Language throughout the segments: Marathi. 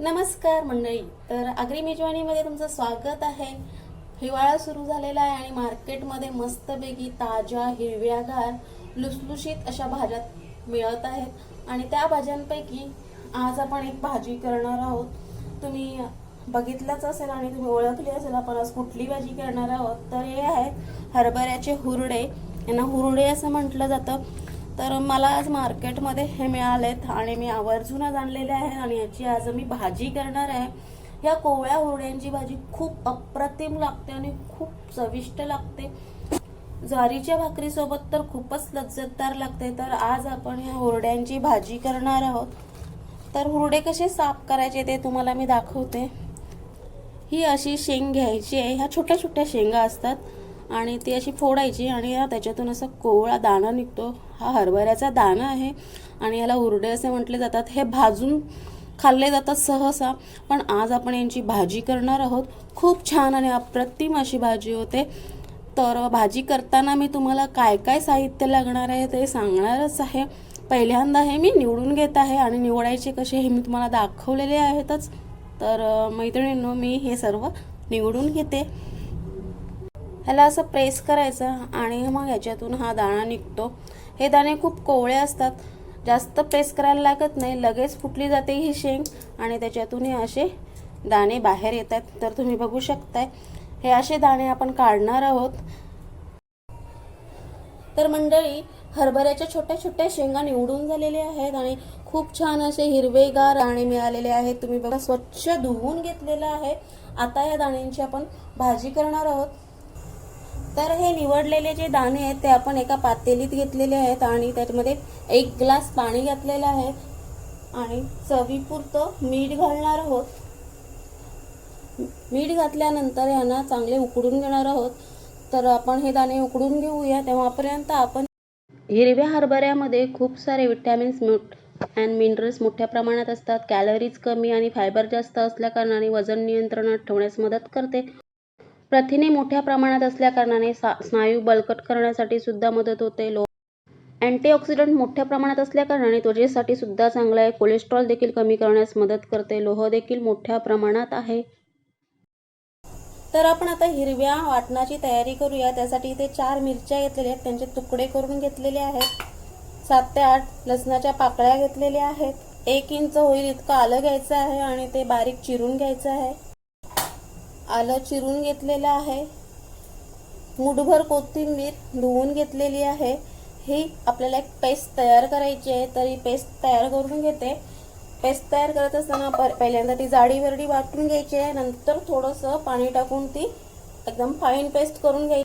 नमस्कार मंडळी. तर आगरी मेजवानीमध्ये तुमचं स्वागत आहे. हिवाळा सुरू झालेला आहे आणि मार्केटमध्ये मस्तपैकी ताज्या हिरव्यागार लुसलुशीत अशा भाज्या मिळत आहेत. आणि त्या भाज्यांपैकी आज आपण एक भाजी करणार आहोत. तुम्ही बघितलंच असेल आणि तुम्ही ओळखली असेल आपण आज कुठली भाजी करणार आहोत? तर हे आहेत हरभऱ्याचे हुरडे. यांना हुरडे असं म्हटलं जातं. तर मला आज मार्केटमध्ये हे मिळालेत आणि मी आवर्जूनच आणलेले आहे आणि याची आज मी भाजी करणार आहे. या कोवळ्या हुरड्यांची भाजी खूप अप्रतिम लागते आणि खूप चविष्ट लागते. ज्वारीच्या भाकरीसोबत तर खूपच लज्जतदार लागते. तर आज आपण ह्या हुरड्यांची भाजी करणार आहोत. तर हुरडे कसे साफ करायचे ते तुम्हाला मी दाखवते. ही अशी शेंग घ्यायची आहे. ह्या छोट्या छोट्या शेंगा असतात. आणि ती अशी फोडायची आणि त्याच्यातून असा कोवळा दाणा निघतो. हा हरभऱ्याचा दाणा आहे आणि याला उरडे असे म्हटले जातात. हे भाजून खाल्ले जातात सहसा पण आज आपण यांची भाजी करणार आहोत. खूप छान आणि अप्रतिम अशी भाजी होते. तर भाजी करताना मी तुम्हाला काय काय साहित्य लागणार आहे ते सांगणारच आहे. पहिल्यांदा हे मी निवडून घेत आहे आणि निवडायचे कसे हे मी तुम्हाला दाखवलेले आहेतच. तर मैत्रिणींनो मी हे सर्व निवडून घेते. ह्याला असं प्रेस करायचं आणि मग याच्यातून हा दाणा निघतो. हे दाणे खूप कोवळे असतात. जास्त प्रेस करायला लागत नाही. लगेच फुटली जाते ही शेंग आणि त्याच्यातून हे असे दाणे बाहेर येतात. तर तुम्ही बघू शकताय. हे असे दाणे आपण काढणार आहोत. तर मंडळी हरभऱ्याच्या छोट्या छोट्या शेंगा निवडून झालेल्या आहेत आणि खूप छान असे हिरवेगार दाणे मिळालेले आहेत. तुम्ही बघा स्वच्छ धुवून घेतलेलं आहे. आता या दाण्यांची आपण भाजी करणार आहोत. तर हे निवडलेले जे दाणे आहेत ते आपण एका पातेलीत घेतलेले आहेत आणि त्याच्यामध्ये एक ग्लास पाणी घातलेलं आहे. आणि चवीपुरतं मीठ घालणार आहोत. मीठ घातल्यानंतर यांना चांगले उकडून घेणार आहोत. तर आपण हे दाणे उकडून घेऊया. तेव्हापर्यंत आपण हिरव्या हरभऱ्यामध्ये खूप सारे विटॅमिन्स अँड मिनरल्स मोठ्या प्रमाणात असतात. कॅलरीज कमी आणि फायबर जास्त असल्याकारणाने वजन नियंत्रणात ठेवण्यास मदत करते. प्रथिने मोठ्या प्रमाणात असल्याकारणाने सा स्नायू बळकट करण्यासाठी सुद्धा मदत होते. लो अँटीऑक्सिडंट मोठ्या प्रमाणात असल्याकारणाने त्वचेसाठी सुद्धा चांगलं आहे. कोलेस्ट्रॉल देखील कमी करण्यास मदत करते. लोह देखील मोठ्या प्रमाणात आहे. तर आपण आता हिरव्या वाटणाची तयारी करूया. त्यासाठी इथे चार मिरच्या घेतलेल्या आहेत. त्यांचे तुकडे करून घेतलेले आहेत. सात ते आठ लसणाच्या पाकळ्या घेतलेल्या आहेत. एक इंच होईल इतकं आलं घ्यायचं आहे आणि ते बारीक चिरून घ्यायचं आहे. आलं चिरून घेतलेलं आहे. मुठभर कोथिंबीर धुवून घेतलेली आहे. ही आपल्याला एक पेस्ट तयार करायची आहे तर ही पेस्ट तयार करून घेते. पेस्ट तयार करत असताना प- पहिल्यांदा ती जाडीवरडी वाटून घ्यायची आहे नंतर थोडंसं पाणी टाकून ती एकदम फाईन पेस्ट करून घ्यायची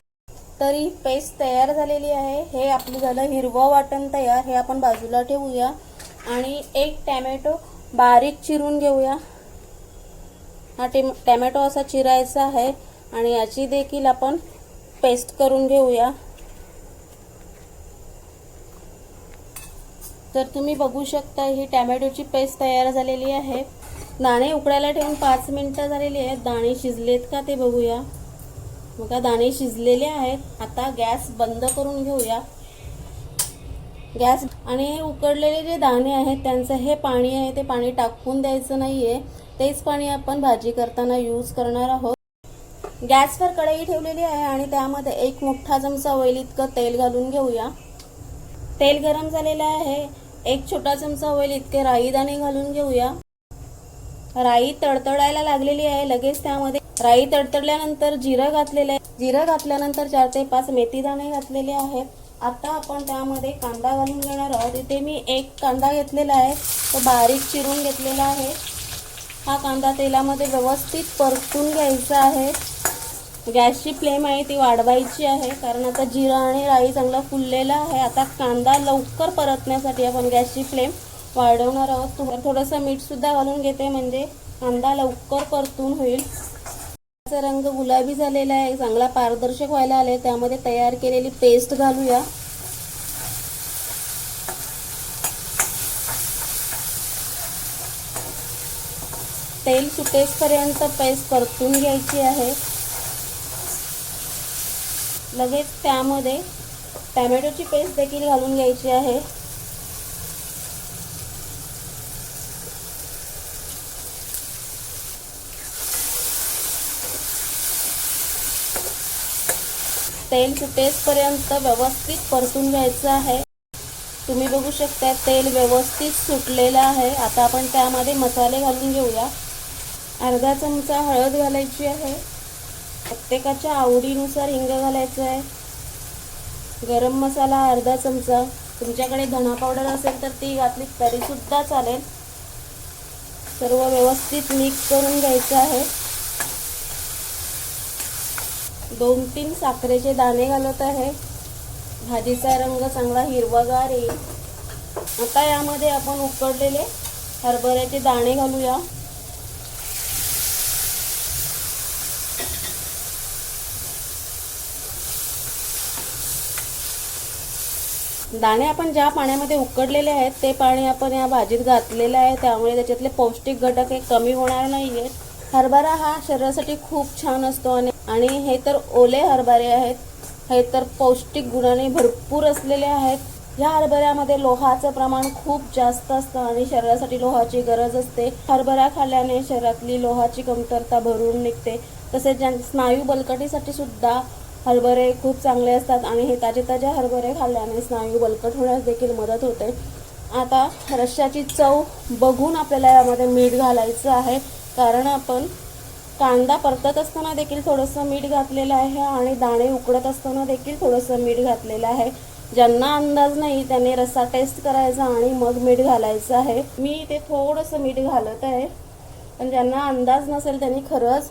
तरी पेस्ट तयार झालेली आहे. हे आपलं झालं हिरवं वाटण तयार. हे आपण बाजूला ठेवूया आणि एक टॅमॅटो बारीक चिरून घेऊया. हा टेम टॅमॅटो असा चिरायचा आहे आणि याची देखील आपण पेस्ट करून घेऊया. तर तुम्ही बघू शकता ही टॅमॅटोची पेस्ट तयार झालेली आहे. दाणे उकडायला ठेवून पाच मिनिटं झालेली आहेत. दाणे शिजलेत का ते बघूया. बघा दाणे शिजलेले आहेत. आता गॅस बंद करून घेऊया. गॅस आणि हे उकडलेले जे दाणे आहेत त्यांचं हे पाणी आहे ते पाणी टाकून द्यायचं नाहीये. तेच पाणी आपण भाजी करताना यूज करणार आहोत. गॅसवर कढई ठेवलेली आहे आणि त्यामध्ये एक मोठा चमचा होईल इतकं तेल घालून घेऊया. तेल गरम झालेलं आहे. एक छोटा चमचा होईल इतके राई दाणे घालून घेऊया. राई तडतडायला लागलेली आहे. लगेच त्यामध्ये राई तडतडल्यानंतर जिरं घातलेलं आहे. जिरं घातल्यानंतर चार ते पाच मेथी दाणे घातलेले आहेत. आता आपण त्यामध्ये कांदा घालून घेणार आहोत. इथे मी एक कांदा घेतलेला आहे. तो बारीक चिरून घेतलेला आहे. हा कांदा तेलामध्ये व्यवस्थित परतून घ्यायचा आहे. गॅसची फ्लेम आहे ती वाढवायची आहे. कारण आता जिरा आणि राई चांगला फुललेला आहे. आता कांदा लवकर परतण्यासाठी आपण गॅसची फ्लेम वाढवणार आहोत. तुम्हाला थोडंसं मीठसुद्धा घालून घेते म्हणजे कांदा लवकर परतून होईल. त्याचा रंग गुलाबी झालेला आहे. चांगला पारदर्शक व्हायला आले त्यामध्ये तयार केलेली पेस्ट घालूया. तेल सुटेसपर्यंत पेस्ट परतून घ्यायची आहे. लगेच त्यामध्ये टॅमॅटोची पेस्ट देखील घालून घ्यायची आहे. तेल सुटेसपर्यंत व्यवस्थित परतून घ्यायचं आहे. तुम्ही बघू शकता तेल व्यवस्थित सुटलेलं आहे. आता आपण त्यामध्ये मसाले घालून घेऊया. अर्धा चमचा हळद घालायची आहे. प्रत्येकाच्या आवडीनुसार हिंग घालायचं आहे. गरम मसाला अर्धा चमचा. तुमच्याकडे धना पावडर असेल तर ती घातली तरीसुद्धा चालेल. सर्व व्यवस्थित मिक्स करून घ्यायचं आहे. दोन तीन साखरेचे दाणे घालत आहे. भाजीचा रंग चांगला हिरवागार येईल. आता यामध्ये आपण उकडलेले हरभऱ्याचे दाणे घालूया. दाणे आपण ज्या पाण्यामध्ये उकडलेले आहेत ते पाणी आपण या भाजीत घातलेलं आहे. त्यामुळे त्याच्यातले पौष्टिक घटक हे कमी होणार नाही आहेत हरभरा हा शरीरासाठी खूप छान असतो आणि आणि हे तर ओले हरभरे आहेत. हे तर पौष्टिक गुणाने भरपूर असलेले आहेत. या हरभऱ्यामध्ये लोहाचं प्रमाण खूप जास्त असतं आणि शरीरासाठी लोहाची गरज असते. हरभरा खाल्ल्याने शरीरातली लोहाची कमतरता भरून निघते. तसेच ज्या स्नायू बलकटीसाठी सुद्धा हरभरे खूप चांगले असतात. आणि हे ताजे ताजे हरभरे खाल्ल्याने स्नायू बलकट होण्यास देखील मदत होते. आता रश्श्याची चव बघून आपल्याला यामध्ये मीठ घालायचं आहे. कारण आपण कांदा परतत असताना देखील थोडंसं मीठ घातलेलं आहे आणि दाणे उकडत असताना देखील थोडंसं मीठ घातलेलं आहे. ज्यांना अंदाज नाही त्याने रस्सा टेस्ट करायचा आणि मग मीठ घालायचं आहे. मी इथे थोडंसं मीठ घालत आहे. पण ज्यांना अंदाज नसेल त्यांनी खरंच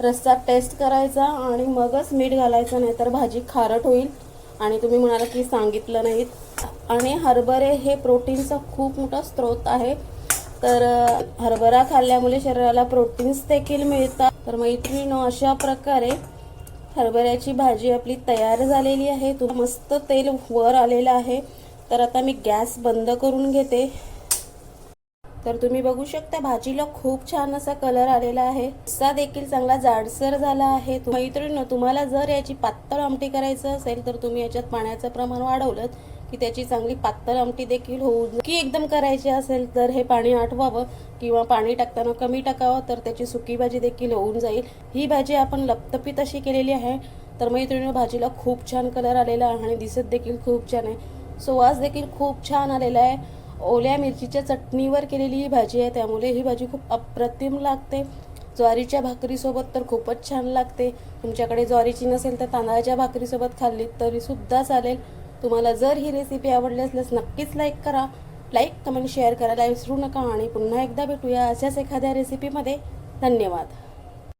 रस्सा टेस्ट करायचा आणि मगच मीठ घालायचं नाही तर भाजी खारट होईल. आणि तुम्ही म्हणाला की सांगितलं नाहीत. आणि हरभरे हे प्रोटीनचा खूप मोठा स्रोत आहे. तर हरभरा खाल्ल्यामुळे शरीराला प्रोटीन्स देखील मिळतात. तर मैत्रिणीनो अशा प्रकारे हरभऱ्याची भाजी आपली तयार झालेली आहे. तू मस्त तेल वर आलेलं आहे. तर आता मी गॅस बंद करून घेते. तर तुम्ही बघू शकता भाजीला खूप छान असा कलर आलेला आहे. रस्सा देखील चांगला जाडसर झाला आहे. मैत्रिणी तुम्हाला जर याची पातळ आमटी करायचं असेल तर तुम्ही याच्यात पाण्याचं प्रमाण वाढवलं की त्याची चांगली पातळ आमटी देखील होऊ की एकदम करायची असेल तर हे पाणी आठवावं किंवा पाणी टाकताना कमी टाकावं तर त्याची सुकी भाजी देखील होऊन जाईल. ही भाजी आपण लपतपीत अशी केलेली आहे. तर मैत्रिणी भाजीला खूप छान कलर आलेला आहे आणि दिसत देखील खूप छान आहे. सुवास देखील खूप छान आलेला आहे. ओल्या मिरचीच्या चटणीवर केलेली ही भाजी आहे त्यामुळे ही भाजी खूप अप्रतिम लागते. ज्वारीच्या भाकरीसोबत तर खूपच छान लागते. तुमच्याकडे ज्वारीची नसेल तर तांदळाच्या भाकरीसोबत खाल्ली तरी सुद्धा चालेल. तुम्हाला जर ही रेसिपी आवडली असल्यास नक्कीच लाईक करा. लाईक कमेंट शेअर करायला विसरू नका आणि पुन्हा एकदा भेटूया अशाच एखाद्या रेसिपीमध्ये धन्यवाद.